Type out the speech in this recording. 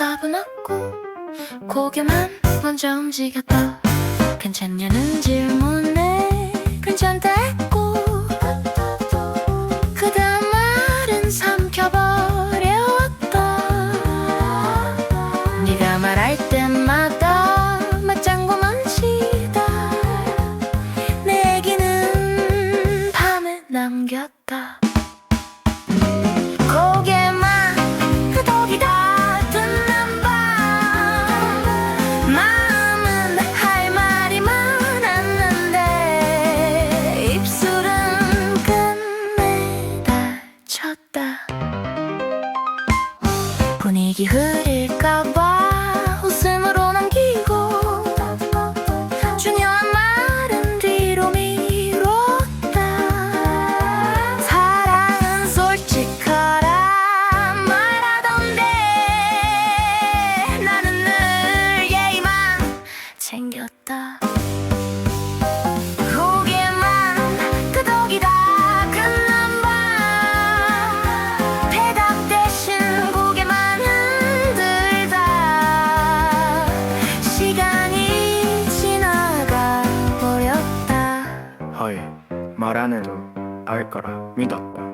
대답은 없고 고개만 먼저 움직였다. 괜찮냐는 질문에 괜찮다 했고 그 다음 말은 삼켜버려왔다. 네가 말할 때마다 맞장구만 치다. 내 얘기는 밤에 남겼다 분위기 흐릴까봐 웃음으로 남기고 중요한 말은 뒤로 미뤘다. 사랑은 솔직하라 말하던데 나는 늘 예의만 챙겼다 말안 해도 알 거라 믿었다